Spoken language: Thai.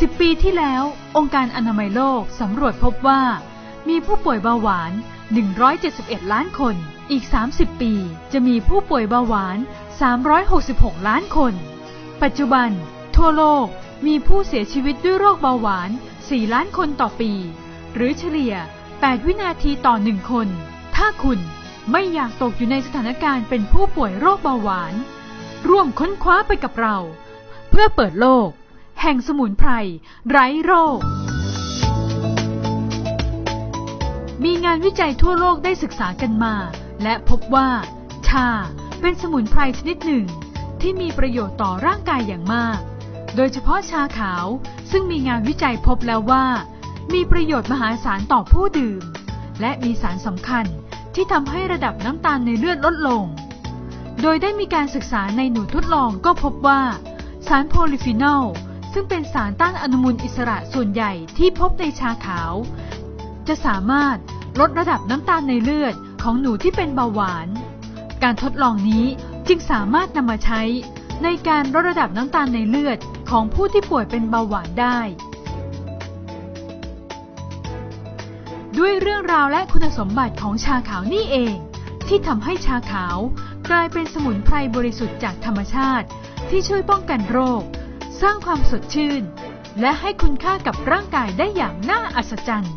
10 ปีที่แล้ว องค์การอนามัยโลกสำรวจพบว่า มีผู้ป่วยเบาหวาน 171 ล้านคน อีก 30 ปี จะมีผู้ป่วยเบาหวาน 366 ล้านคน ปัจจุบัน ทั่วโลกมีผู้เสียชีวิตด้วยโรคเบาหวาน 4 ล้านคนต่อปี หรือเฉลี่ย 8 วินาทีต่อ 1 คน ถ้าคุณไม่อยากตกอยู่ในสถานการณ์เป็นผู้ป่วยโรคเบาหวาน ร่วมค้นคว้าไปกับเรา เพื่อเปิดโลก ห่งสมุนไพร ไร้โรค มีงานวิจัยทั่วโลกได้ศึกษากันมา และพบว่า ชาเป็นสมุนไพรชนิดหนึ่ง ที่มีประโยชน์ต่อร่างกายอย่างมาก โดยเฉพาะชาขาวซึ่งมีงานวิจัยพบแล้วว่า มีประโยชน์มหาศาลต่อผู้ดื่ม และมีสารสำคัญที่ทำให้ระดับน้ำตาลในเลือดลดลง โดยได้มีการศึกษาในหนูทดลองก็พบว่าสารโพลิฟีนอล ซึ่งเป็นสารต้านอนุมูลอิสระส่วนใหญ่ที่พบในชาขาว จะสามารถลดระดับน้ำตาลในเลือดของหนูที่เป็นเบาหวาน การทดลองนี้จึงสามารถนำมาใช้ในการลดระดับน้ำตาลในเลือดของผู้ที่ป่วยเป็นเบาหวานได้ ด้วยเรื่องราวและคุณสมบัติของชาขาวนี่เอง ที่ทำให้ชาขาวกลายเป็นสมุนไพรบริสุทธิ์จากธรรมชาติที่ช่วยป้องกันโรค สร้างความสดชื่น และให้คุณค่ากับร่างกายได้อย่างน่าอัศจรรย์